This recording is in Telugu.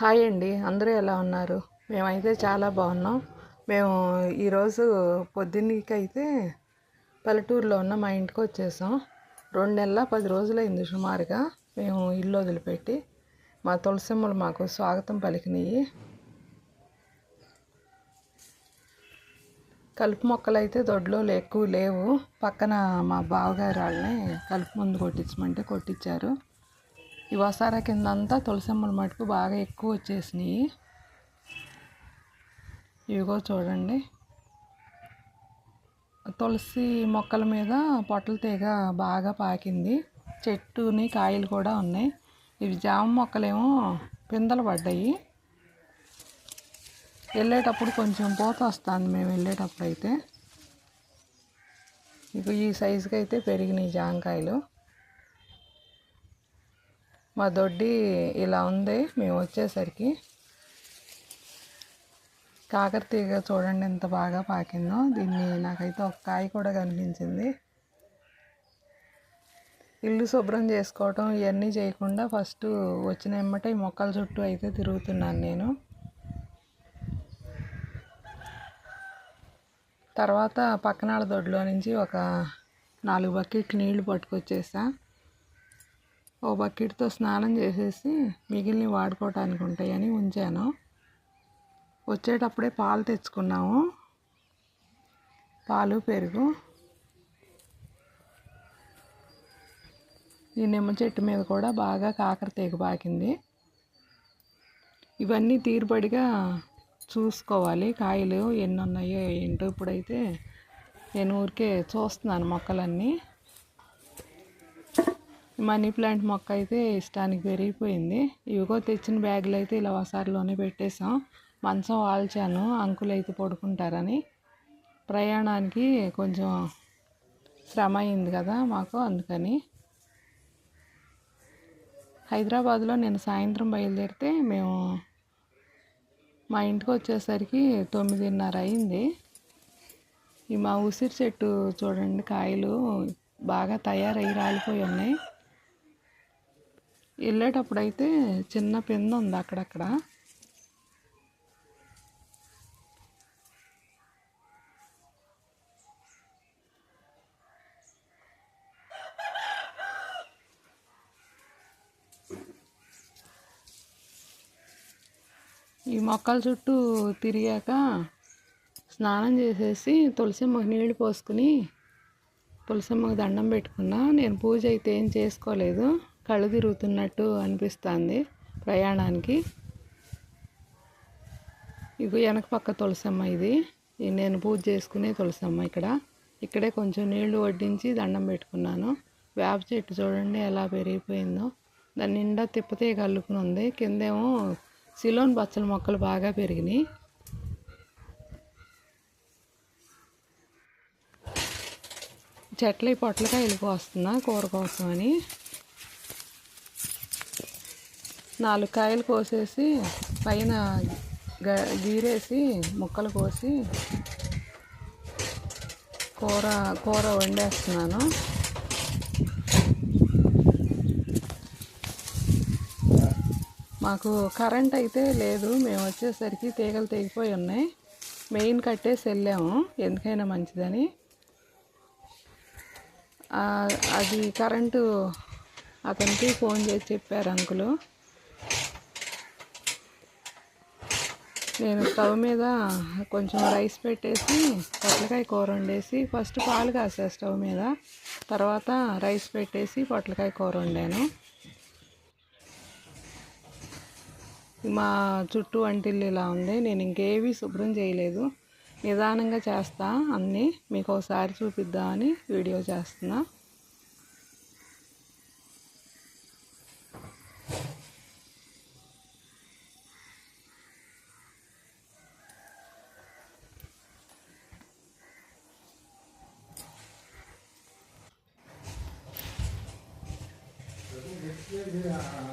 హాయ్ అండి. అందరూ ఎలా ఉన్నారు? మేమైతే చాలా బాగున్నాం. మేము ఈరోజు పొద్దున్నకైతే పల్లెటూరులో ఉన్న మా ఇంటికి వచ్చేసాం. రెండు నెలల పది రోజులైంది సుమారుగా మేము ఇల్లు వదిలిపెట్టి. మా తులసిమ్మలు మాకు స్వాగతం పలికినాయి. కలుపు మొక్కలు అయితే దొడ్లో ఎక్కువ లేవు. పక్కన మా బావగారు వాళ్ళని కలుపు ముందు కొట్టించమంటే కొట్టించారు. ఈ వసార కింద అంతా తులసమ్మల మటుకు బాగా ఎక్కువ వచ్చేసినాయి. ఇవిగో చూడండి. తులసి మొక్కల మీద పొట్టల తీగ బాగా పాకింది. చెట్టుని కాయలు కూడా ఉన్నాయి. ఇవి జామ మొక్కలేమో పిందలు పడ్డాయి. వెళ్ళేటప్పుడు కొంచెం పూత వస్తుంది మేము వెళ్ళేటప్పుడు అయితే. ఇక ఈ సైజుకి అయితే పెరిగినాయి జామకాయలు. మా దొడ్డి ఇలా ఉంది. మేము వచ్చేసరికి కాకరతీగ చూడండి ఎంత బాగా పాకిందో. దీన్ని నాకైతే ఒక కాయ కూడా కనిపించింది. ఇల్లు శుభ్రం చేసుకోవటం ఇవన్నీ చేయకుండా ఫస్ట్ వచ్చిన ఎమ్మటే మొక్కల చుట్టూ అయితే తిరుగుతున్నాను నేను. తర్వాత పక్కనాడ దొడ్లో నుంచి ఒక నాలుగు బకెట్లు నీళ్ళు పట్టుకొచ్చేసా. ఓ బకెట్తో స్నానం చేసేసి మిగిలిన వాడుకోవటానికి ఉంటాయని ఉంచాను. వచ్చేటప్పుడే పాలు తెచ్చుకున్నాము. పాలు పెరుగు. ఈ నిమ్మ చెట్టు మీద కూడా బాగా కాకర తీగ పాకింది. ఇవన్నీ తీరుబడిగా చూసుకోవాలి. కాయలు ఎన్ని ఉన్నాయో ఏంటో ఇప్పుడైతే నేను ఊరికే చూస్తున్నాను మొక్కలన్నీ. మనీ ప్లాంట్ మొక్క అయితే ఇష్టానికి పెరిగిపోయింది. ఇవిగో తెచ్చిన బ్యాగులు అయితే ఇలా వసారిలోనే పెట్టేసాం మంచం వాల్చాను అంకులు అయితే పడుకుంటారని. ప్రయాణానికి కొంచెం శ్రమ అయింది కదా మాకు అందుకని. హైదరాబాద్లో నేను సాయంత్రం బయలుదేరితే మేము మా ఇంటికి వచ్చేసరికి తొమ్మిదిన్నర అయింది. ఈ మా ఉసిరి చెట్టు చూడండి కాయలు బాగా తయారయ్యి రాలిపోయి ఉన్నాయి. వెళ్ళేటప్పుడు అయితే చిన్న పెన్ను ఉంది అక్కడక్కడ. ఈ మొక్కల చుట్టూ తిరిగాక స్నానం చేసేసి తులసిమ్మకి నీళ్ళు పోసుకుని తులసిమ్మకి దండం పెట్టుకున్నా. నేను పూజ అయితే ఏం చేసుకోలేదు. కళ్ళు తిరుగుతున్నట్టు అనిపిస్తుంది ప్రయాణానికి. ఇక వెనక పక్క తులసమ్మ ఇది. నేను పూజ చేసుకునే తులసమ్మ ఇక్కడ. ఇక్కడే కొంచెం నీళ్ళు వడ్డించి దండం పెట్టుకున్నాను. వేప చెట్టు చూడండి ఎలా పెరిగిపోయిందో. దాని నిండా తిప్పతీగ కల్లుకుని ఉంది కిందేమో సిలోన్ బచ్చల మొక్కలు బాగా పెరిగినాయి. చెట్ల పొట్లకాయలు కోస్తున్నా కూర కోసం అని నాలుగు కాయలు కోసేసి పైన గీరేసి ముక్కలు కోసి కూర కూర వండేస్తున్నాను. మాకు కరెంట్ అయితే లేదు. మేము వచ్చేసరికి తీగలు తెగిపోయి ఉన్నాయి. మెయిన్ కట్టేసి వెళ్ళాము. ఎందుకైనా మంచిదని. అది కరెంటు అతనికి ఫోన్ చేసి చెప్పారు అంకులు. నేను స్టవ్ మీద కొంచెం రైస్ పెట్టేసి పొట్లకాయ కూర వండేసి ఫస్ట్ పాలు కాసా స్టవ్ మీద. తర్వాత రైస్ పెట్టేసి పొట్లకాయ కూర వండాను. మా చుట్టూ వంటిల్లు ఇలా ఉంది నేను ఇంకేవి శుభ్రం చేయలేదు. నిదానంగా చేస్తా అన్నీ. మీకు ఒకసారి చూపిద్దామని వీడియో చేస్తున్నా. 对实